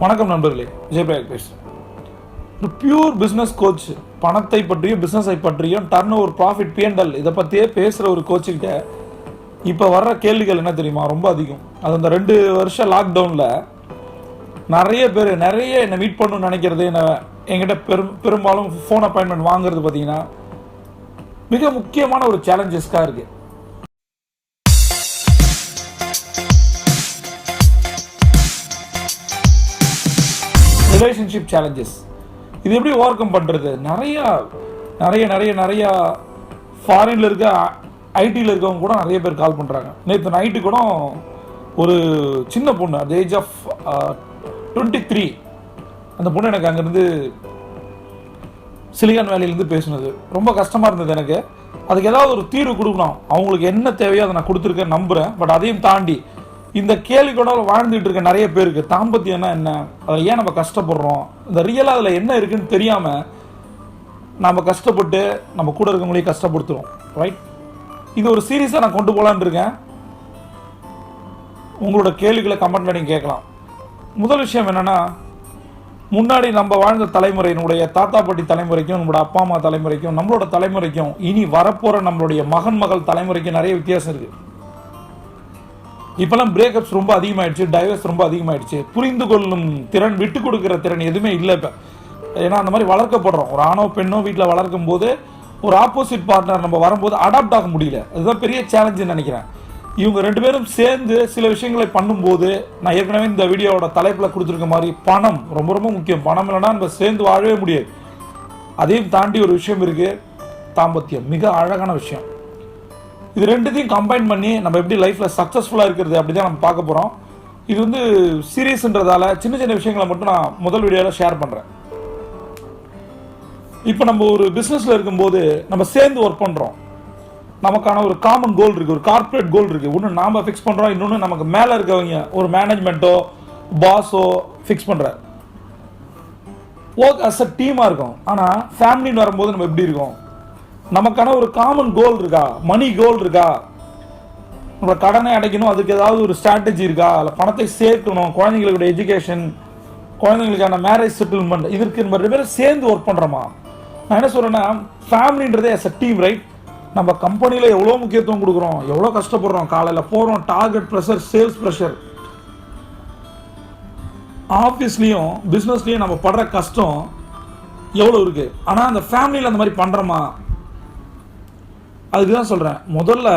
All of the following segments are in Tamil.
வணக்கம் நண்பர்களே விஜயபிரகாஷ் பேசுகிறேன் ஒரு பியூர் பிஸ்னஸ் கோச் பணத்தை பற்றியும் பிஸ்னஸை பற்றியும் டர்ன் ஓவர் ப்ராஃபிட் பிஎன்டல் இதை பற்றியே பேசுகிற ஒரு கோச்சுக்கிட்ட இப்போ வர்ற கேள்விகள் என்ன தெரியுமா? ரொம்ப அதிகம். அது அந்த ரெண்டு வருஷம் லாக்டவுனில் நிறைய பேர் நிறைய என்னை மீட் பண்ணணும்னு நினைக்கிறது என்ன என்கிட்ட பெரும் பெரும்பாலும் ஃபோன் அப்பாயின்மெண்ட் வாங்குறது பார்த்தீங்கன்னா மிக முக்கியமான ஒரு சேலஞ்சஸ்க்காக இருக்குது ரிலேஷன்ஷிப் சேலஞ்சஸ் இது எப்படி ஓவர் கம் பண்ணுறது நிறையா நிறைய நிறைய நிறையா ஃபாரினில் இருக்க ஐடியில் இருக்கவங்க கூட நிறைய பேர் கால் பண்ணுறாங்க நேற்று நைட்டு கூட ஒரு சின்ன பொண்ணு at age of twenty three அந்த பொண்ணு எனக்கு அங்கேருந்து சிலிகான் வேலையிலேருந்து பேசுனது. ரொம்ப கஷ்டமாக இருந்தது எனக்கு. அதுக்கு ஏதாவது ஒரு தீர்வு கொடுக்கணும். அவங்களுக்கு என்ன தேவையோ அதை நான் கொடுத்துருக்கேன் நம்புகிறேன் பட் அதையும் தாண்டி இந்த கேள்வி கூட வாழ்ந்துட்டு இருக்க நிறைய பேருக்கு. தாம்பத்தியம்னா என்ன? அதில் ஏன் நம்ம கஷ்டப்படுறோம்? இந்த ரியலாக அதில் என்ன இருக்குன்னு தெரியாமல் நம்ம கஷ்டப்பட்டு நம்ம கூட இருக்கவங்களையும் கஷ்டப்படுத்துகிறோம் ரைட் இது ஒரு சீரியஸாக நான் கொண்டு போகலான்னு இருக்கேன். உங்களோட கேள்விகளை கமெண்ட்ல நீங்கள் கேட்கலாம். முதல் விஷயம் என்னன்னா முன்னாடி நம்ம வாழ்ந்த தலைமுறையினுடைய தாத்தா பாட்டி தலைமுறைக்கும் நம்மளோட அப்பா அம்மா தலைமுறைக்கும் நம்மளோட தலைமுறைக்கும் இனி வரப்போகிற நம்மளுடைய மகன் மகள் தலைமுறைக்கும் நிறைய வித்தியாசம் இருக்குது இப்பெல்லாம் பிரேக்கப்ஸ் ரொம்ப அதிகமாயிடுச்சு டைவர்ஸ் ரொம்ப அதிகமாயிடுச்சு. புரிந்து கொள்ளும் திறன் விட்டு கொடுக்குற திறன் எதுவுமே இல்லை இப்போ. ஏன்னா அந்த மாதிரி வளர்க்கப்படுறோம். ஒரு ஆணோ பெண்ணோ வீட்டில் வளர்க்கும் போது ஒரு ஆப்போசிட் பார்ட்னர் நம்ம வரும்போது அடாப்ட் ஆக முடியல. அதுதான் பெரிய சேலஞ்சுன்னு நினைக்கிறேன். இவங்க ரெண்டு பேரும் சேர்ந்து சில விஷயங்களை பண்ணும்போது நான் ஏற்கனவே இந்த வீடியோவோட தலைப்பில் கொடுத்துருக்க மாதிரி பணம் ரொம்ப ரொம்ப முக்கியம். பணம் இல்லைன்னா நம்ம சேர்ந்து வாழவே முடியாது. அதையும் தாண்டி ஒரு விஷயம் இருக்கு. தாம்பத்தியம் மிக அழகான விஷயம். இது ரெண்டுத்தையும் கம்பைன் பண்ணி நம்ம எப்படி லைஃப்பில் சக்ஸஸ்ஃபுல்லாக இருக்கிறது அப்படி தான் நம்ம பார்க்க போகிறோம் இது வந்து சீரியஸ்ன்றதால சின்ன சின்ன விஷயங்களை மட்டும் நான் முதல் வீடியோவில் ஷேர் பண்ணுறேன் இப்போ நம்ம ஒரு பிஸ்னஸில் இருக்கும்போது நம்ம சேர்ந்து ஒர்க் பண்ணுறோம் நமக்கான ஒரு காமன் கோல் இருக்குது ஒரு கார்ப்பரேட் கோல் இருக்குது ஒன்று நாம் ஃபிக்ஸ் பண்ணுறோம் இன்னொன்று நமக்கு மேலே இருக்கவங்க ஒரு மேனேஜ்மெண்ட்டோ பாஸோ ஃபிக்ஸ் பண்ணுறாரு ஒர்க் அஸ் அ டீமாக இருக்கும். ஆனால் ஃபேமிலின்னு வரும்போது நம்ம எப்படி இருக்கோம்? நமக்கான ஒரு காமன் கோல் இருக்கா? மணி கோல் இருக்கா? நம்ம கடனை அடைக்கணும் அதுக்கு ஏதாவது ஒரு ஸ்ட்ராட்டஜி இருக்கா? இல்லை பணத்தை சேர்க்கணும் குழந்தைங்களுடைய எஜுகேஷன் குழந்தைங்களுக்கான மேரேஜ் செட்டில்மெண்ட் இதற்கு நம்ம ரெண்டு பேரும் சேர்ந்து ஒர்க் பண்ணுறோமா நான் என்ன சொல்கிறேன்னா ஃபேமிலின்றதே எஸ் அ டீம் ரைட் நம்ம கம்பெனியில் எவ்வளோ முக்கியத்துவம் கொடுக்குறோம் எவ்வளோ கஷ்டப்படுறோம் காலையில் போகிறோம் டார்கெட் ப்ரெஷர் சேல்ஸ் ப்ரெஷர் ஆஃபீஸ்லேயும் பிஸ்னஸ்லேயும் நம்ம படுற கஷ்டம் எவ்வளோ இருக்குது ஆனால் அந்த ஃபேமிலியில் அந்த மாதிரி பண்ணுறோமா அதுக்கு தான் சொல்கிறேன் முதல்ல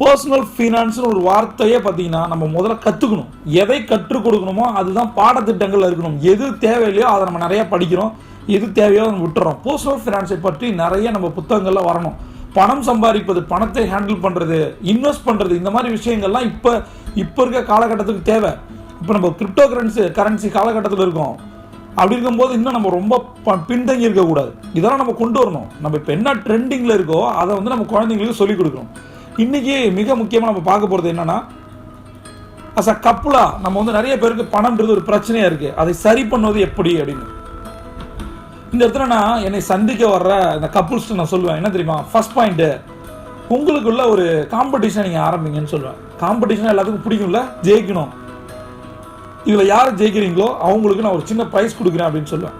பர்சனல் ஃபினான்ஸ்னு ஒரு வார்த்தையே பார்த்தீங்கன்னா நம்ம முதல்ல கற்றுக்கணும் எதை கற்றுக் கொடுக்கணுமோ அதுதான் பாடத்திட்டங்கள் இருக்கணும். எது தேவையில்லையோ அதை நம்ம நிறைய படிக்கிறோம். எது தேவையோ அதை விட்டுறோம். பர்சனல் ஃபினான்ஸை பற்றி நிறைய நம்ம புத்தகங்களில் வரணும். பணம் சம்பாதிப்பது பணத்தை ஹேண்டில் பண்ணுறது இன்வெஸ்ட் பண்ணுறது இந்த மாதிரி விஷயங்கள்லாம் இப்போ இப்போ இருக்க காலகட்டத்துக்கு தேவை. இப்போ நம்ம கிரிப்டோ கரன்சி கரன்சி காலகட்டத்தில் இருக்கோம். அப்படி இருக்கும்போது இன்னும் நம்ம ரொம்ப ப- பின்தங்கி இருக்கக்கூடாது இதெல்லாம் நம்ம கொண்டு வரணும். நம்ம இப்போ என்ன ட்ரெண்டிங்கில் இருக்கோ அதை வந்து நம்ம குழந்தைங்களுக்கு சொல்லிக் கொடுக்கணும். இன்றைக்கி மிக முக்கியமாக நம்ம பார்க்க போகிறது என்னன்னா அஸ் அ கப்புலா நம்ம வந்து நிறைய பேருக்கு பணம்ன்றது ஒரு பிரச்சனையாக இருக்குது அதை சரி பண்ணுவது எப்படி அப்படின்னு. இந்த இடத்துல நான் என்னை சந்திக்க வர்ற இந்த கப்புள்ஸ்ட்டு நான் சொல்லுவேன். என்ன தெரியுமா? ஃபர்ஸ்ட் பாயிண்ட்டு உங்களுக்குள்ள ஒரு காம்படிஷன் நீங்கள் ஆரம்பிங்கன்னு சொல்லுவேன். காம்படிஷன் எல்லாத்துக்கும் பிடிக்கும்ல? ஜெயிக்கணும். இதில் யார் ஜெயிக்கிறீங்களோ அவங்களுக்கு நான் ஒரு சின்ன ப்ரைஸ் கொடுக்குறேன் அப்படின்னு சொல்லுவேன்.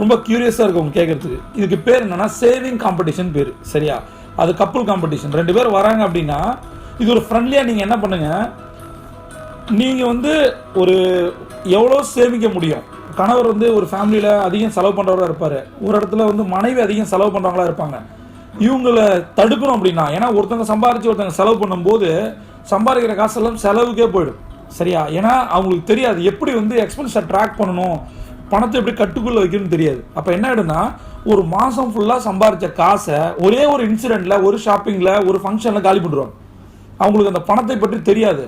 ரொம்ப கியூரியஸாக இருக்கும் அவங்க கேட்குறதுக்கு இதுக்கு பேர் என்னன்னா சேவிங் காம்படிஷன் பேர். சரியா? அது கப்புள் காம்படிஷன் ரெண்டு பேர் வராங்க அப்படின்னா இது ஒரு ஃப்ரெண்ட்லியாக நீங்கள் என்ன பண்ணுங்க நீங்கள் வந்து ஒரு எவ்வளோ சேமிக்க முடியும்? கணவர் வந்து ஒரு ஃபேமிலியில் அதிகம் செலவு பண்ணுறவராக இருப்பார். ஒரு இடத்துல வந்து மனைவி அதிகம் செலவு பண்ணுறவங்களா இருப்பாங்க. இவங்களை தடுக்கணும் அப்படின்னா ஏன்னா ஒருத்தவங்க சம்பாரிச்சு ஒருத்தவங்க செலவு பண்ணும்போது சம்பாதிக்கிற காசெல்லாம் செலவுக்கே போயிடும். சரியா? ஏன்னா அவங்களுக்கு தெரியாது. எப்படி வந்து எக்ஸ்பென்ஸை ட்ராக் பண்ணணும்? பணத்தை எப்படி கட்டுக்குள்ளே வைக்கணும்னு தெரியாது. அப்போ என்ன ஆகிடும்னா ஒரு மாதம் ஃபுல்லாக சம்பாரிச்ச காசை ஒரே ஒரு இன்சிடெண்ட்டில் ஒரு ஷாப்பிங்கில் ஒரு ஃபங்க்ஷனில் காலி பண்ணுறாங்க அவங்களுக்கு அந்த பணத்தை பற்றி தெரியாது.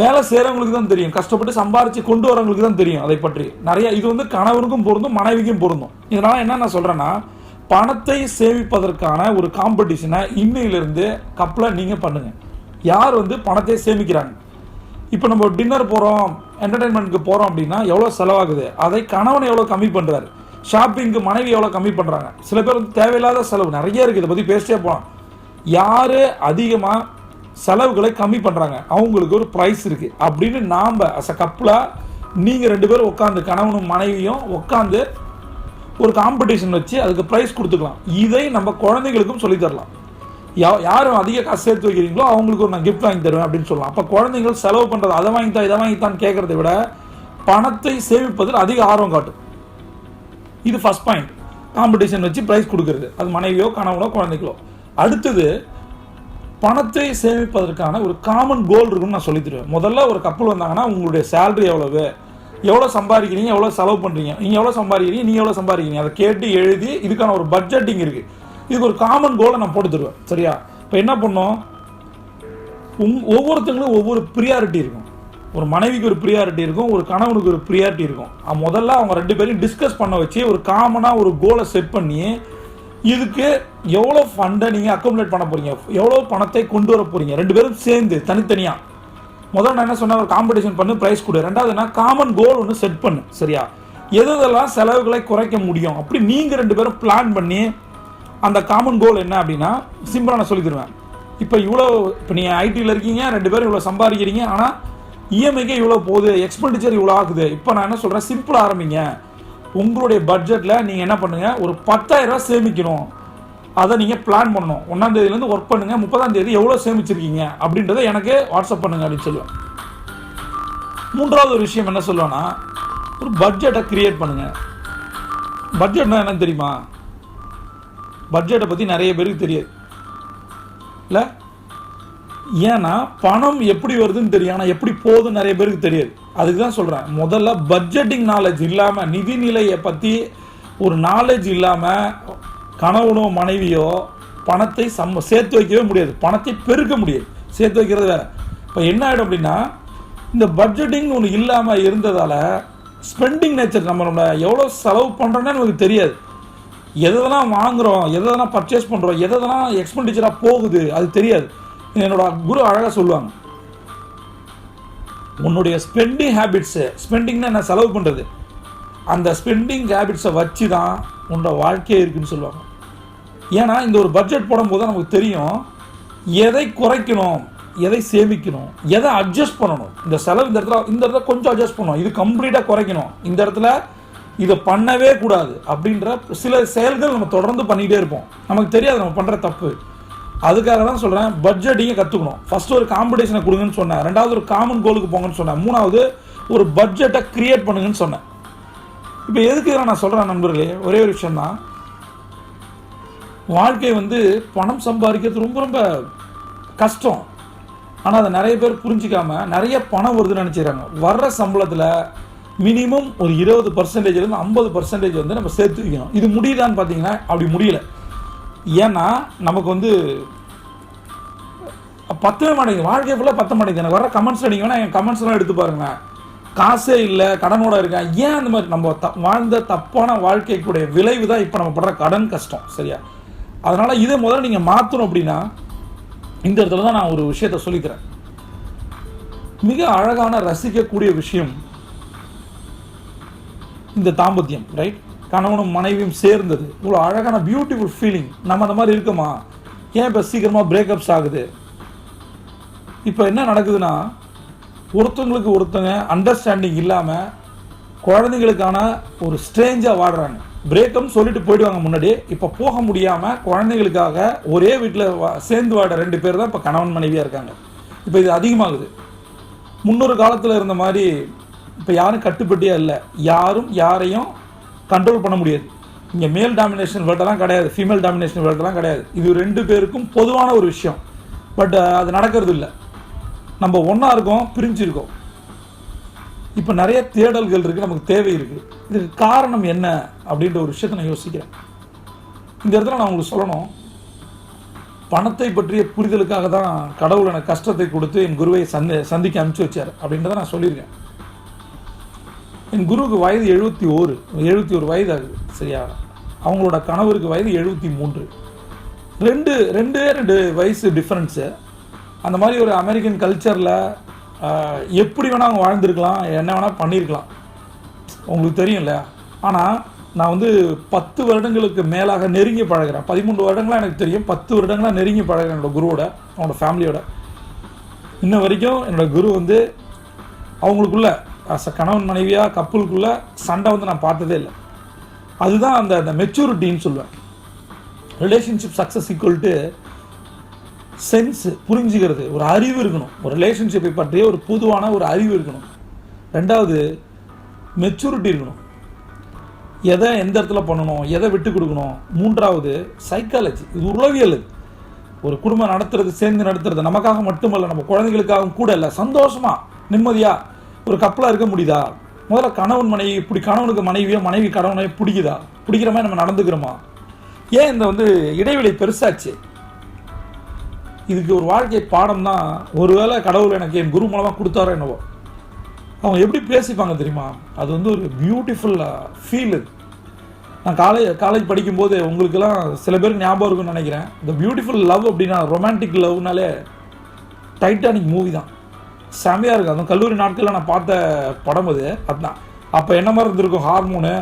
வேலை செய்கிறவங்களுக்கு தான் தெரியும். கஷ்டப்பட்டு சம்பாரித்து கொண்டு வரவங்களுக்கு தான் தெரியும் அதை பற்றி. நிறைய இது வந்து கணவனுக்கும் பொருந்தும் மனைவிக்கும் பொருந்தும். இதனால் என்ன நான் சொல்கிறேன்னா பணத்தை சேமிப்பதற்கான ஒரு காம்படிஷனை இன்னையிலிருந்து கப்பலை நீங்கள் பண்ணுங்கள் யார் வந்து பணத்தை சேமிக்கிறாங்க? இப்போ நம்ம டின்னர் போகிறோம் என்டர்டைன்மெண்ட்க்கு போகிறோம் அப்படின்னா எவ்வளோ செலவாகுது? அதை கணவன் எவ்வளோ கம்மி பண்ணுறாரு ஷாப்பிங்க்கு மனைவி எவ்வளோ கம்மி பண்ணுறாங்க சில பேர் வந்து தேவையில்லாத செலவு நிறைய இருக்குது இதை பற்றி பேசிட்டே போகலாம் யார் அதிகமாக செலவுகளை கம்மி பண்ணுறாங்க அவங்களுக்கு ஒரு ப்ரைஸ் இருக்குது அப்படின்னு நாம் அஸ் அ கப்பலாக நீங்கள் ரெண்டு பேரும் உட்காந்து கணவனும் மனைவியும் உட்காந்து ஒரு காம்படிஷன் வச்சு அதுக்கு ப்ரைஸ் கொடுத்துக்கலாம். இதை நம்ம குழந்தைங்களுக்கும் சொல்லித்தரலாம் யா யாரும் அதிக காசு சேர்த்து வைக்கிறீங்களோ அவங்களுக்கு ஒரு நான் கிஃப்ட் வாங்கி தருவேன் அப்படின்னு சொல்லலாம் அப்போ குழந்தைகள் செலவு பண்ணுறது அதை வாங்கித்தான் இதை வாங்கித்தான் கேட்குறத விட பணத்தை சேமிப்பதில் அதிக ஆர்வம் காட்டும். இது ஃபஸ்ட் பாயிண்ட் காம்படிஷன் வச்சு ப்ரைஸ் கொடுக்கறது. அது மனைவியோ கணவனோ குழந்தைகளோ. அடுத்தது பணத்தை சேமிப்பதற்கான ஒரு காமன் கோல் இருக்குன்னு நான் சொல்லித் தருவேன். முதல்ல ஒரு கப்பல் வந்தாங்கன்னா உங்களுடைய சேலரி எவ்வளவு? எவ்வளோ சம்பாதிக்கிறீங்க? எவ்வளோ செலவு பண்ணுறீங்க நீங்கள் எவ்வளோ சம்பாதிக்கிறீங்க? நீங்கள் எவ்வளோ சம்பாதிக்கிறீங்க? அதை கேட்டு எழுதி இதுக்கான ஒரு பட்ஜெட்டிங் இருக்குது இதுக்கு ஒரு காமன் கோலை நான் போட்டு தருவேன். சரியா? இப்போ என்ன பண்ணோம்? உங் ஒவ்வொருத்தங்களும் ஒவ்வொரு ப்ரியாரிட்டி இருக்கும். ஒரு மனைவிக்கு ஒரு ப்ரியாரிட்டி இருக்கும் ஒரு கணவனுக்கு ஒரு ப்ரியாரிட்டி இருக்கும். முதல்ல அவங்க ரெண்டு பேரையும் டிஸ்கஸ் பண்ண வச்சு ஒரு காமனாக ஒரு கோலை செட் பண்ணி இதுக்கு எவ்வளோ ஃபண்டை நீங்கள் அக்குமுலேட் பண்ண போறீங்க? எவ்வளோ பணத்தை கொண்டு வர போகிறீங்க ரெண்டு பேரும் சேர்ந்து தனித்தனியாக முதல்ல நான் என்ன சொன்னேன்? ஒரு காம்படிஷன் பண்ணு ப்ரைஸ் கொடு. ரெண்டாவது என்ன? காமன் கோல் ஒன்று செட் பண்ணு. சரியா? எது எதெல்லாம் செலவுகளை குறைக்க முடியும்? அப்படி நீங்கள் ரெண்டு பேரும் பிளான் பண்ணி அந்த காமன் கோல் என்ன அப்படின்னா சிம்பிளாக நான் சொல்லி தருவேன் இப்போ இவ்வளோ இப்போ நீங்கள் ஐடியில் இருக்கீங்க ரெண்டு பேரும் இவ்வளோ சம்பாதிக்கிறீங்க ஆனால் இஎம்ஐக்கே இவ்வளோ போகுது எக்ஸ்பெண்டிச்சர் இவ்வளோ ஆகுது. இப்போ நான் என்ன சொல்கிறேன் சிம்பிளாக ஆரம்பிங்க. உங்களுடைய பட்ஜெட்டில் நீங்கள் என்ன பண்ணுங்கள் ஒரு பத்தாயிரரூவா சேமிக்கணும். அதை நீங்கள் பிளான் பண்ணணும். ஒன்றாம் தேதியிலேருந்து ஒர்க் பண்ணுங்கள் முப்பதாம் தேதி எவ்வளோ சேமிச்சிருக்கீங்க? அப்படின்றத எனக்கு வாட்ஸ்அப் பண்ணுங்கள் அப்படின்னு சொல்லுவேன். மூன்றாவது ஒரு விஷயம் என்ன சொல்லுவேன்னா ஒரு பட்ஜெட்டை க்ரியேட் பண்ணுங்கள் பட்ஜெட்னா என்னன்னு தெரியுமா? பட்ஜெட்டை பற்றி நிறைய பேருக்கு தெரியாது. இல்லை? ஏன்னா பணம் எப்படி வருதுன்னு தெரியும். ஆனால் எப்படி போகுதுன்னு நிறைய பேருக்கு தெரியாது. அதுக்கு தான் சொல்கிறேன் முதல்ல பட்ஜெட்டிங் நாலேஜ் இல்லாமல் நிதிநிலையை பற்றி ஒரு நாலேஜ் இல்லாமல் கணவனோ மனைவியோ பணத்தை சம்ம சேர்த்து வைக்கவே முடியாது. பணத்தை பெருக்க முடியாது. சேர்த்து வைக்கிறது வேறு. இப்போ என்ன ஆகிடும் அப்படின்னா இந்த பட்ஜெட்டிங் ஒன்று இல்லாமல் இருந்ததால் ஸ்பெண்டிங் நேச்சர் நம்மளோட எவ்வளோ செலவு பண்ணுறோன்னே நமக்கு தெரியாது. எதனா வாங்குகிறோம் எதனா பர்ச்சேஸ் பண்ணுறோம் எதனா எக்ஸ்பெண்டிச்சராக போகுது அது தெரியாது. என்னோட குரு அழகாக சொல்லுவாங்க. உன்னுடைய ஸ்பெண்டிங் ஹேபிட்ஸு ஸ்பெண்டிங்னா என்ன? செலவு பண்ணுறது அந்த ஸ்பெண்டிங் ஹேபிட்ஸை வச்சு தான் உன்னோட வாழ்க்கையே இருக்குன்னு சொல்லுவாங்க. ஏன்னா இந்த ஒரு பட்ஜெட் போடும்போது தான் நமக்கு தெரியும் எதை குறைக்கணும் எதை சேமிக்கணும் எதை அட்ஜஸ்ட் பண்ணணும். இந்த செலவு இந்த இடத்துல இந்த இடத்துல கொஞ்சம் அட்ஜஸ்ட் பண்ணணும் இது கம்ப்ளீட்டாக குறைக்கணும். இந்த இடத்துல இதை பண்ணவே கூடாது அப்படின்ற சில செயல்கள் நம்ம தொடர்ந்து பண்ணிகிட்டே இருப்போம். நமக்கு தெரியாது நம்ம பண்ணுற தப்பு. அதுக்காக தான் சொல்கிறேன் பட்ஜெட்டிங்க கற்றுக்கணும் ஃபஸ்ட்டு ஒரு காம்படிஷனை கொடுங்கன்னு சொன்னேன். ரெண்டாவது ஒரு காமன் கோலுக்கு போங்கன்னு சொன்னேன். மூணாவது ஒரு பட்ஜெட்டை க்ரியேட் பண்ணுங்கன்னு சொன்னேன். இப்போ எதுக்கு நான் சொல்கிறேன் நண்பர்களே? ஒரே ஒரு விஷயம்தான். வாழ்க்கை வந்து பணம் சம்பாதிக்கிறது ரொம்ப ரொம்ப கஷ்டம். ஆனால் அதை நிறைய பேர் புரிஞ்சிக்காமல் நிறைய பணம் வருதுன்னு நினச்சிக்கிறாங்க. வர்ற சம்பளத்தில் மினிமம் ஒரு இருபது பர்சன்டேஜ்லேருந்து ஐம்பது பர்சன்டேஜ் வந்து நம்ம சேர்த்து வைக்கணும். இது முடியுதான்னு பார்த்தீங்கன்னா அப்படி முடியல. ஏன்னா நமக்கு வந்து பத்தவே மாட்டேங்குது. வாழ்க்கை ஃபுல்லாக பத்த மாட்டேங்குது. எனக்கு வர கமெண்ட்ஸ் அடிங்க வேணா என் கமெண்ட்ஸ்லாம் எடுத்து பாருங்களேன். காசே இல்லை கடனோட இருக்கேன். ஏன் அந்த மாதிரி? நம்ம த வாழ்ந்த தப்பான வாழ்க்கைக்குடைய விளைவு தான் இப்போ நம்ம படுற கடன் கஷ்டம். சரியா? அதனால் இதை முதல்ல நீங்கள் மாற்றணும் அப்படின்னா இந்த இடத்துல தான் நான் ஒரு விஷயத்த சொல்லிக்கிறேன். மிக அழகான ரசிக்கக்கூடிய விஷயம் இந்த தாம்பத்தியம் ரைட் கணவனும் மனைவியும் சேர்ந்தது. இவ்வளோ அழகான பியூட்டிஃபுல் ஃபீலிங் நம்ம அந்த மாதிரி இருக்கோமா? ஏன் இப்போ சீக்கிரமாக பிரேக்கப்ஸ் ஆகுது? இப்போ என்ன நடக்குதுன்னா ஒருத்தவங்களுக்கு ஒருத்தங்க அண்டர்ஸ்டாண்டிங் இல்லாமல் குழந்தைங்களுக்கான ஒரு ஸ்ட்ரேஞ்சாக வாடுறாங்க. பிரேக்கப் சொல்லிட்டு போயிடுவாங்க முன்னாடி. இப்போ போக முடியாமல் குழந்தைங்களுக்காக ஒரே வீட்டில் சேர்ந்து வாட ரெண்டு பேர் தான் இப்போ கணவன் மனைவியாக இருக்காங்க. இப்போ இது அதிகமாகுது. முன்னொரு காலத்தில் இருந்த மாதிரி இப்போ யாரும் கட்டுப்பட்டே இல்லை யாரும் யாரையும் கண்ட்ரோல் பண்ண முடியாது. இங்கே மேல் டாமினேஷன் வேர்ல்டெல்லாம் கிடையாது. ஃபீமேல் டாமினேஷன் வேர்ல்டெல்லாம் கிடையாது. இது ரெண்டு பேருக்கும் பொதுவான ஒரு விஷயம். பட் அது நடக்கிறது இல்லை. நம்ம ஒன்றா இருக்கோம் பிரிஞ்சிருக்கோம். இப்போ நிறைய தேடல்கள் இருக்குது நமக்கு தேவை இருக்குது இதுக்கு காரணம் என்ன அப்படின்ற ஒரு விஷயத்தை நான் யோசிக்கிறேன். இந்த இடத்துல நான் உங்களுக்கு சொல்லணும். பணத்தை பற்றிய புரிதலுக்காக தான் கடவுள் எனக்கு கஷ்டத்தை கொடுத்து என் குருவை சந்தி சந்திக்க அனுப்பிச்சி வச்சார் அப்படின்றத நான் சொல்லியிருக்கேன். என் குருவுக்கு வயது எழுபத்தி ஓரு எழுபத்தி ஒரு வயது ஆகுது சரியா? அவங்களோட கணவருக்கு வயது எழுபத்தி மூன்று. ரெண்டு ரெண்டே ரெண்டு வயசு டிஃப்ரென்ஸு அந்த மாதிரி ஒரு அமெரிக்கன் கல்ச்சரில் எப்படி வேணால் அவங்க வாழ்ந்துருக்கலாம் என்ன வேணால் பண்ணியிருக்கலாம் உங்களுக்கு தெரியும்ல ஆனால் நான் வந்து பத்து வருடங்களுக்கு மேலாக நெருங்கி பழகிறேன். பதிமூன்று வருடங்களாக எனக்கு தெரியும். பத்து வருடங்களாக நெருங்கி பழகிறேன் என்னோடய குருவோட அவனோட ஃபேமிலியோட இன்ன வரைக்கும் என்னோடய குரு வந்து அவங்களுக்குள்ள அஸ் அ கணவன் மனைவியாக கப்பலுக்குள்ள சண்டை வந்து நான் பார்த்ததே இல்லை. அதுதான் அந்த அந்த மெச்சூரிட்டின்னு சொல்லுவேன். ரிலேஷன்ஷிப் சக்ஸஸ் ஈக்குவல் டு புரிஞ்சுக்கிறது. ஒரு அறிவு இருக்கணும். ஒரு ரிலேஷன்ஷிப்பை பற்றிய ஒரு பொதுவான ஒரு அறிவு இருக்கணும். ரெண்டாவது மெச்சூரிட்டி இருக்கணும். எதை எந்த இடத்துல பண்ணணும்? எதை விட்டு கொடுக்கணும்? மூன்றாவது சைக்காலஜி இது உளவியல் இது. ஒரு குடும்பம் நடத்துறது சேர்ந்து நடத்துறது நமக்காக மட்டுமல்ல நம்ம குழந்தைகளுக்காகவும் கூட இல்லை. சந்தோஷமாக நிம்மதியாக ஒரு கப்பலாக இருக்க முடியுதா? முதல்ல கணவன் மனைவி இப்படி கணவனுக்கு மனைவியோ மனைவி கணவனையோ பிடிக்குதா? பிடிக்கிற மாதிரி நம்ம நடந்துக்கிறோமா? ஏன் இந்த வந்து இடைவெளி பெருசாச்சு? இதுக்கு ஒரு வாழ்க்கை பாடம் தான் ஒருவேளை கடவுள் எனக்கு என் குரு மூலமாக கொடுத்தாரோ என்னவோ. அவங்க எப்படி பேசிப்பாங்க தெரியுமா? அது வந்து ஒரு பியூட்டிஃபுல் ஃபீல் இது. நான் காலேஜ் காலேஜ் படிக்கும்போது உங்களுக்கெல்லாம் சில பேருக்கு ஞாபகம் இருக்குன்னு நினைக்கிறேன். இந்த பியூட்டிஃபுல் லவ் அப்படின்னா ரொமான்டிக் லவ்னாலே டைட்டானிக் மூவி தான். செமையாக இருக்கும் அதுவும் கல்லூரி நாட்களில் நான் பார்த்த படம் அது. அதுதான் அப்போ என்ன மாதிரி இருந்திருக்கும்? ஹார்மோனு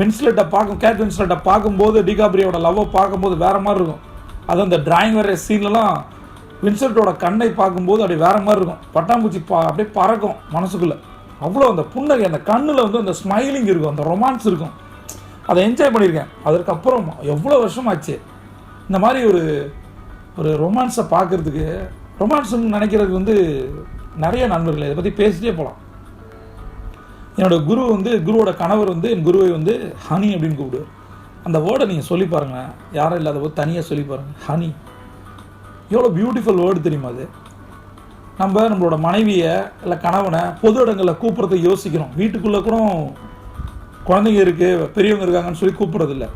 வின்ஸ்லெட்டை பார்க்கும் கேட் வின்ஸ்லெட்டை பார்க்கும்போது டிகாப்ரியோட லவ்வை பார்க்கும்போது வேற மாதிரி இருக்கும். அது அந்த டிராயிங் வரைய சீன்லலாம் வின்சென்ட்டோட கண்ணை பார்க்கும்போது அப்படி வேறு மாதிரி இருக்கும். பட்டாம்பூச்சி பா அப்படியே பறக்கும் மனசுக்குள்ளே. அவ்வளோ அந்த புன்னகை அந்த கண்ணில் வந்து அந்த ஸ்மைலிங் இருக்கும். அந்த ரொமான்ஸ் இருக்கும். அதை என்ஜாய் பண்ணியிருக்கேன். அதற்கப்புறம் எவ்வளோ வருஷம் ஆச்சு இந்த மாதிரி ஒரு ஒரு ரொமான்ஸை பார்க்குறதுக்கு ரொமான்ஸ்னு நினைக்கிறது வந்து நிறைய நண்பர்கள் இதை பற்றி பேசிட்டே போகலாம் என்னோட குரு வந்து குருவோட கணவர் வந்து என் குருவை வந்து ஹனி அப்படின்னு கூப்பிடுவார். அந்த வேர்டை நீங்கள் சொல்லி பாருங்கள் யாரும் இல்லாத போது தனியாக சொல்லி பாருங்கள் ஹனி. எவ்வளோ பியூட்டிஃபுல் வேர்டு தெரியுமா அது? நம்ம நம்மளோட மனைவியை இல்லை கணவனை பொது இடங்களில் கூப்பிட்றத யோசிக்கிறோம். வீட்டுக்குள்ளே கூட குழந்தைங்க இருக்குது பெரியவங்க இருக்காங்கன்னு சொல்லி கூப்பிட்றதில்ல.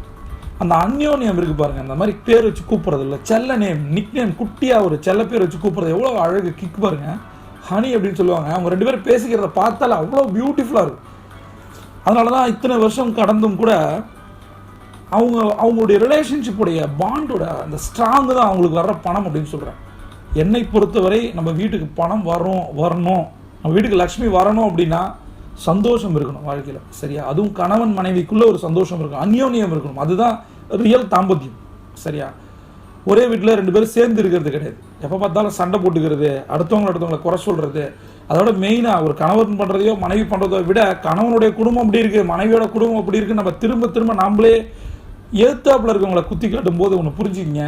அந்த அந்யோன்யம் இருக்குது பாருங்க. அந்த மாதிரி பேர் வச்சு கூப்பிட்றது இல்லை செல்ல நேம் நிக் நேம் குட்டியாக ஒரு செல்ல பேர் வச்சு கூப்பிட்றது. எவ்வளோ அழகு கிக் பாருங்க. ஹனி அப்படின்னு சொல்லுவாங்க. அவங்க ரெண்டு பேரும் பேசிக்கிறத பார்த்தாலே அவ்வளோ பியூட்டிஃபுல்லாக இருக்கும். அதனால தான் இத்தனை வருஷம் கடந்தும் கூட அவங்க அவங்களுடைய ரிலேஷன்ஷிப்புடைய பாண்டோட அந்த ஸ்ட்ராங்கு தான் அவங்களுக்கு வர்ற பணம் அப்படின்னு சொல்கிறேன் என்னை பொறுத்தவரை நம்ம வீட்டுக்கு பணம் வரும் வரணும். நம்ம வீட்டுக்கு லக்ஷ்மி வரணும் அப்படின்னா சந்தோஷம் இருக்கணும் வாழ்க்கையில். சரியா? அதுவும் கணவன் மனைவிக்குள்ளே ஒரு சந்தோஷம் இருக்கணும். அந்யோன்யம் இருக்கணும். அதுதான் ரியல் தாம்பத்தியம். சரியா? ஒரே வீட்டில் ரெண்டு பேரும் சேர்ந்து இருக்கிறது கிடையாது. எப்போ பார்த்தாலும் சண்டை போட்டுக்கிறது அடுத்தவங்க அடுத்தவங்களை குறை சொல்கிறது அதோட மெயினாக ஒரு கணவன் பண்ணுறதையோ மனைவி பண்ணுறதோ விட கணவனுடைய குடும்பம் அப்படி இருக்குது மனைவியோட குடும்பம் அப்படி இருக்குது நம்ம திரும்ப திரும்ப நாமளே ஏத்தாப்பில் இருக்கவங்களை குத்தி காட்டும் போது ஒன்று புரிஞ்சுக்கிங்க.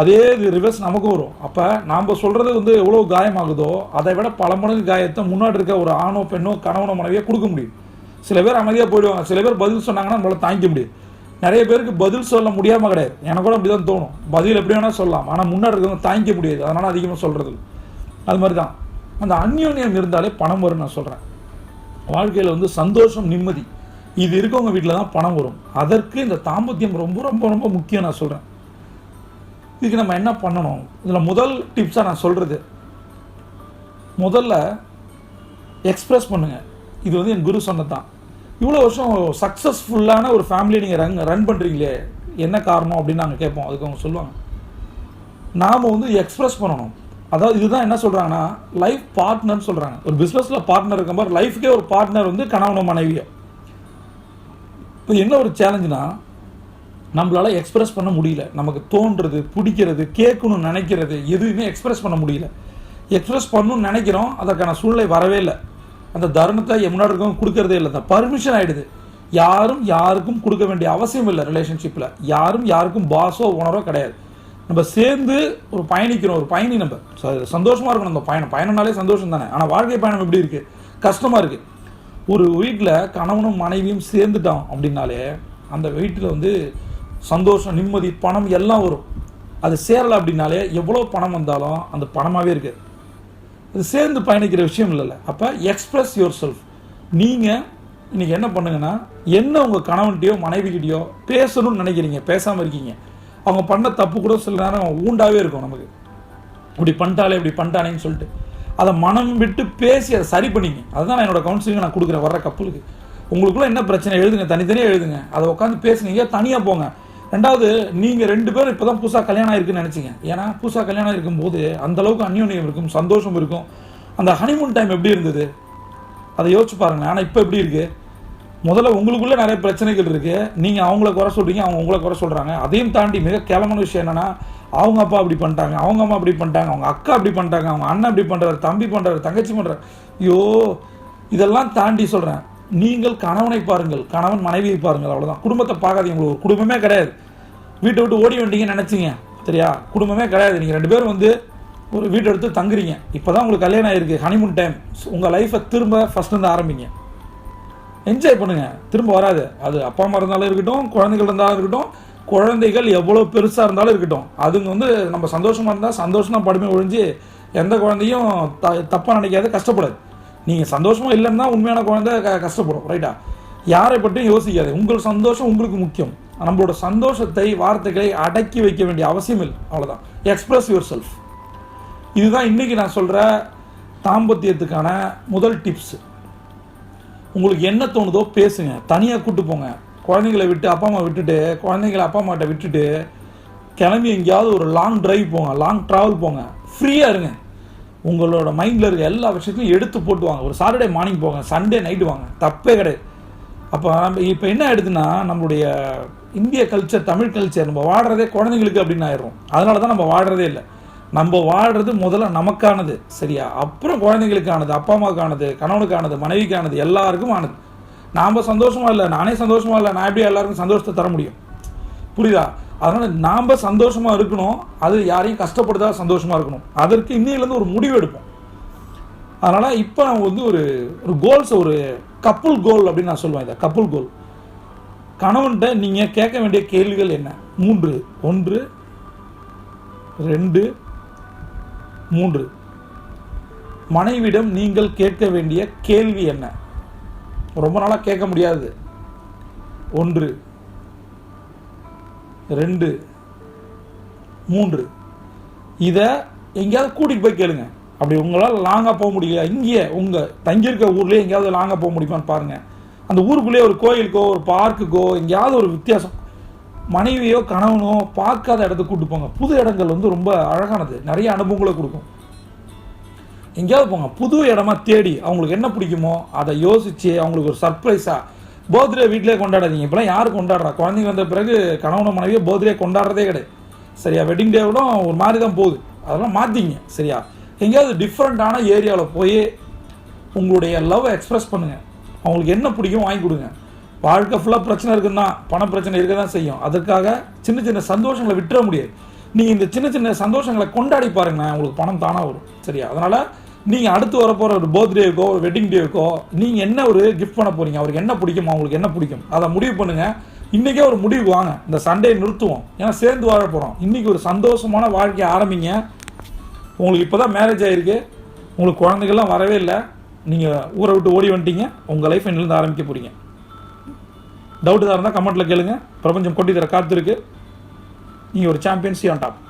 அதே இது ரிவர்ஸ் நமக்கு வரும். அப்போ நாம் சொல்கிறது வந்து எவ்வளோ காயமாகுதோ அதை விட பல மடங்கு காயத்தை முன்னாடி இருக்க ஒரு ஆணோ பெண்ணோ கணவனோ மனைவியோ கொடுக்க முடியும். சில பேர் அமைதியாக போயிடுவாங்க. சில பேர் பதில் சொன்னாங்கன்னா நம்மளால் தாங்கிக்க முடியும். நிறைய பேருக்கு பதில் சொல்ல முடியாமல் கிடையாது. எனக்கு கூட அப்படி தான் தோணும். பதில் எப்படி வேணால் சொல்லலாம். ஆனால் முன்னாடி இருக்கவங்க தாங்கிக்க முடியாது. அதனால் அதிகமாக சொல்கிறது அது மாதிரி தான் அந்த அந்யோன்யம் இருந்தாலே பணம் வரும் நான் சொல்கிறேன் வாழ்க்கையில் வந்து சந்தோஷம் நிம்மதி. இது இருக்கவங்க வீட்டில் தான் பணம் வரும். அதற்கு இந்த தாம்பத்தியம் ரொம்ப ரொம்ப ரொம்ப முக்கியம் நான் சொல்கிறேன் இதுக்கு நம்ம என்ன பண்ணணும்? இதில் முதல் டிப்ஸாக நான் சொல்கிறது முதல்ல எக்ஸ்ப்ரெஸ் பண்ணுங்கள் இது வந்து என் குரு சொன்னதான் இவ்வளோ வருஷம் சக்ஸஸ்ஃபுல்லான ஒரு ஃபேமிலியை நீங்கள் ரன் ரன் பண்ணுறீங்களே என்ன காரணம் அப்படின்னு நாங்கள் கேட்போம். அதுக்கு அவங்க சொல்லுவாங்க. நாம் வந்து எக்ஸ்ப்ரெஸ் பண்ணணும். அதாவது இதுதான் என்ன சொல்கிறாங்கன்னா லைஃப் பார்ட்னர்னு சொல்கிறாங்க ஒரு பிஸ்னஸில் பார்ட்னர் இருக்க மாதிரி லைஃப்க்கே ஒரு பார்ட்னர் வந்து கணவன மனைவியை. இப்போ என்ன ஒரு சேலஞ்சுனா நம்மளால் எக்ஸ்பிரஸ் பண்ண முடியல. நமக்கு தோன்றது பிடிக்கிறது கேட்கணும்னு நினைக்கிறது எதுவுமே எக்ஸ்பிரஸ் பண்ண முடியல. எக்ஸ்பிரஸ் பண்ணணும்னு நினைக்கிறோம் அதற்கான சூழ்நிலை வரவே இல்லை. அந்த தருணத்தை என் முன்னாடி இருக்கவங்க கொடுக்கறதே இல்லை. அந்த பர்மிஷன் ஆகிடுது யாரும் யாருக்கும் கொடுக்க வேண்டிய அவசியம் இல்லை ரிலேஷன்ஷிப்பில் யாரும் யாருக்கும் பாஸோ ஓனரோ கிடையாது. நம்ம சேர்ந்து ஒரு பயணிக்கிறோம் ஒரு பயணி நம்ம. சந்தோஷமாக இருக்கணும் அந்த பயணம். பயணம்னாலே சந்தோஷம் தானே. ஆனால் வாழ்க்கை பயணம் எப்படி இருக்குது கஷ்டமாக இருக்குது ஒரு வீட்டில் கணவனும் மனைவியும் சேர்ந்துட்டோம் அப்படின்னாலே அந்த வீட்டில் வந்து சந்தோஷம் நிம்மதி பணம் எல்லாம் வரும். அது சேரலை அப்படின்னாலே எவ்வளோ பணம் வந்தாலும் அந்த பணமாகவே இருக்குது இது சேர்ந்து பயணிக்கிற விஷயம் இல்லைல்ல. அப்போ எக்ஸ்ப்ரெஸ் யுவர் செல்ஃப் நீங்கள் இன்றைக்கி என்ன பண்ணுங்கன்னா என்ன உங்கள் கணவன்கிட்டயோ மனைவிக்கிட்டயோ பேசணும்னு நினைக்கிறீங்க பேசாமல் இருக்கீங்க. அவங்க பண்ண தப்பு கூட சில நேரம் ஊண்டாகவே இருக்கும் நமக்கு. இப்படி பண்ணிட்டாலே இப்படி பண்ணிட்டானேன்னு சொல்லிட்டு. அதை மனம் விட்டு பேசி அதை சரி பண்ணிங்க. அதுதான் நான் என்னோடய கவுன்சிலிங் நான் கொடுக்குறேன் வர்ற கப்பலுக்கு உங்களுக்குள்ள என்ன பிரச்சனை? எழுதுங்க. தனித்தனியாக எழுதுங்க. அதை உட்காந்து பேசுங்க. தனியாக போங்க. ரெண்டாவது நீங்கள் ரெண்டு பேரும் இப்போ தான் புதுசாக கல்யாணம் ஆயிருக்குன்னு நினச்சிங்க. ஏன்னா புதுசாக கல்யாணம் இருக்கும்போது அந்தளவுக்கு அந்யோன்யம் இருக்கும் சந்தோஷம் இருக்கும். அந்த ஹனிமூன் டைம் எப்படி இருந்தது? அதை யோசிச்சு பாருங்க ஆனால் இப்போ எப்படி இருக்குது முதல்ல உங்களுக்குள்ளே நிறைய பிரச்சனைகள் இருக்குது நீங்கள் அவங்கள குறை சொல்கிறீங்க அவங்க உங்களை குறை சொல்கிறாங்க அதையும் தாண்டி மிக கேவலமான விஷயம் என்னென்னா அவங்க அப்பா அப்படி பண்ணிட்டாங்க அவங்க அம்மா அப்படி பண்ணிட்டாங்க அவங்க அக்கா அப்படி பண்ணிட்டாங்க அவங்க அண்ணன் அப்படி பண்ணுறாரு தம்பி பண்ணுறாரு தங்கச்சி பண்ணுறாரு ஐயோ இதெல்லாம் தாண்டி சொல்கிறேன் நீங்கள் கணவனை பாருங்கள் கணவன் மனைவியை பாருங்கள் அவ்வளோதான் குடும்பத்தை பார்க்காதீங்க உங்களுக்கு ஒரு குடும்பமே கிடையாது. வீட்டை விட்டு ஓடி வந்துட்டீங்கன்னு நினச்சிங்க சரியா? குடும்பமே கிடையாது. நீங்கள் ரெண்டு பேரும் வந்து ஒரு வீட்டை எடுத்து தங்குறீங்க. இப்போ தான் உங்களுக்கு கல்யாணம் ஆயிருக்கு ஹனிமூன் டைம் உங்கள் லைஃப்பை திரும்ப ஃபஸ்ட்லேருந்து ஆரம்பிங்க. என்ஜாய் பண்ணுங்கள் திரும்ப வராது. அது அப்பா அம்மா இருந்தாலும் இருக்கட்டும் குழந்தைகள் இருந்தாலும் இருக்கட்டும் குழந்தைகள் எவ்வளோ பெருசாக இருந்தாலும் இருக்கட்டும். அதுங்க வந்து நம்ம சந்தோஷமாக இருந்தால் சந்தோஷமா படுமை ஒழிஞ்சு எந்த குழந்தையும் த தப்பாக நினைக்காது கஷ்டப்படாது. நீங்கள் சந்தோஷமாக இல்லைன்னு தான் உண்மையான குழந்தை க கஷ்டப்படும் ரைட்டா யாரை பற்றியும் யோசிக்காது. உங்கள் சந்தோஷம் உங்களுக்கு முக்கியம். நம்மளோட சந்தோஷத்தை வார்த்தைகளை அடக்கி வைக்க வேண்டிய அவசியம் இல்லை. அவ்வளோதான் எக்ஸ்பிரஸ் யுவர் செல்ஃப் இதுதான் இன்னைக்கு நான் சொல்கிற தாம்பத்தியத்துக்கான முதல் டிப்ஸ் உங்களுக்கு என்ன தோணுதோ பேசுங்க. தனியாக கூட்டு போங்க. குழந்தைங்களை விட்டு அப்பா அம்மா விட்டுட்டு குழந்தைங்களை அப்பா அம்மாட்ட விட்டுட்டு கிளம்பி எங்கேயாவது ஒரு லாங் ட்ரைவ் போங்க. லாங் ட்ராவல் போங்க. ஃப்ரீயாக இருங்க. உங்களோட மைண்டில் இருக்க எல்லா விஷயத்தையும் எடுத்து போட்டு வாங்க ஒரு சாட்டர்டே மார்னிங் போங்க சண்டே நைட்டு வாங்க. தப்பே கிடையாது. அப்போ நம்ம இப்போ என்ன ஆயிடுதுன்னா நம்மளுடைய இந்திய கல்ச்சர் தமிழ் கல்ச்சர் நம்ம வாடுறதே குழந்தைங்களுக்கு அப்படின்னு ஆயிடுறோம். அதனால தான் நம்ம வாடுறதே இல்லை. நம்ம வாழ்கிறது முதல்ல நமக்கானது சரியா? அப்புறம் குழந்தைங்களுக்கானது அப்பா அம்மாவுக்கானது கணவனுக்கானது மனைவிக்கானது எல்லாருக்கும் ஆனது. நாம் சந்தோஷமாக இல்லை நானே சந்தோஷமாக இல்லை நான் எப்படி எல்லாருக்கும் சந்தோஷத்தை தர முடியும்? புரியுதா? அதனால் நாம் சந்தோஷமாக இருக்கணும். அது யாரையும் கஷ்டப்படுத்தாத சந்தோஷமாக இருக்கணும். அதற்கு இன்னிலேருந்து ஒரு முடிவு எடுப்போம். அதனால் இப்போ நான் வந்து ஒரு ஒரு கோல்ஸ் ஒரு கப்புள் கோல் அப்படின்னு நான் சொல்லுவேன் இதை. கப்புள் கோல் கணவன்கிட்ட நீங்கள் கேட்க வேண்டிய கேள்விகள் என்ன? மூன்று. ஒன்று ரெண்டு மூன்று. மனைவிடம் நீங்கள் கேட்க வேண்டிய கேள்வி என்ன? ரொம்ப நாளாக கேட்க முடியாது. ஒன்று ரெண்டு மூன்று. இதை எங்கேயாவது கூட்டிகிட்டு போய் கேளுங்க. அப்படி உங்களால் லாங்காக போக முடியல. இங்கேயே உங்கள் தங்கியிருக்க ஊர்லேயே எங்கேயாவது லாங்காக போக முடியுமான்னு பாருங்கள் அந்த ஊருக்குள்ளேயே ஒரு கோயிலுக்கோ ஒரு பார்க்குக்கோ எங்கேயாவது ஒரு வித்தியாசம். மனைவியோ கணவனோ பார்க்காத இடத்துக்கு கூட்டு போங்க. புது இடங்கள் வந்து ரொம்ப அழகானது. நிறைய அனுபவங்களை கொடுக்கும். எங்கேயாவது போங்க. புது இடமா தேடி அவங்களுக்கு என்ன பிடிக்குமோ அதை யோசித்து அவங்களுக்கு ஒரு சர்ப்ரைஸாக பர்த்டே வீட்டிலே கொண்டாடாதீங்க. இப்போலாம் யார் கொண்டாடுறா? குழந்தைங்க வந்த பிறகு கணவன மனைவியை பர்த்டே கொண்டாடுறதே கிடையாது. சரியா? வெட்டிங் டே கூட ஒரு மாதிரி தான் போகுது. அதெல்லாம் மாற்றிங்க சரியா? எங்கேயாவது டிஃப்ரெண்ட்டான ஏரியாவில் போய் உங்களுடைய லவ் எக்ஸ்பிரஸ் பண்ணுங்கள் அவங்களுக்கு என்ன பிடிக்கும் வாங்கி கொடுங்க. வாழ்க்கை ஃபுல்லாக பிரச்சனை இருக்குன்னா பண பிரச்சனை இருக்க தான் செய்யும். அதற்காக சின்ன சின்ன சந்தோஷங்களை விட்டுற முடியாது. நீங்கள் இந்த சின்ன சின்ன சந்தோஷங்களை கொண்டாடி பாருங்க உங்களுக்கு பணம் தானாக வரும். சரியா? அதனால் நீங்கள் அடுத்து வரப்போகிற ஒரு பர்த்டேக்கோ ஒரு வெட்டிங் டேக்கோ நீங்கள் என்ன ஒரு கிஃப்ட் பண்ண போகிறீங்க அவருக்கு என்ன பிடிக்கும் அவங்களுக்கு என்ன பிடிக்கும்? அதை முடிவு பண்ணுங்கள் இன்றைக்கே ஒரு முடிவு வாங்க. இந்த சண்டே நிறுத்துவோம். ஏன்னா சேர்ந்து வாழ போகிறோம் இன்றைக்கி ஒரு சந்தோஷமான வாழ்க்கையை ஆரம்பிங்க. உங்களுக்கு இப்போ தான் மேரேஜ் ஆகிருக்கு உங்களுக்கு குழந்தைகள்லாம் வரவே இல்லை. நீங்கள் ஊரை விட்டு ஓடி வந்துட்டீங்க. உங்கள் லைஃப் இன்னிலேருந்து ஆரம்பிக்க போகிறீங்க டவுட் தான் இருந்தால் கமெண்ட்டில் கேளுங்க. பிரபஞ்சம் கொட்டி தர காத்திருக்கு நீங்கள் ஒரு சாம்பியன் சி ஆன் டாப்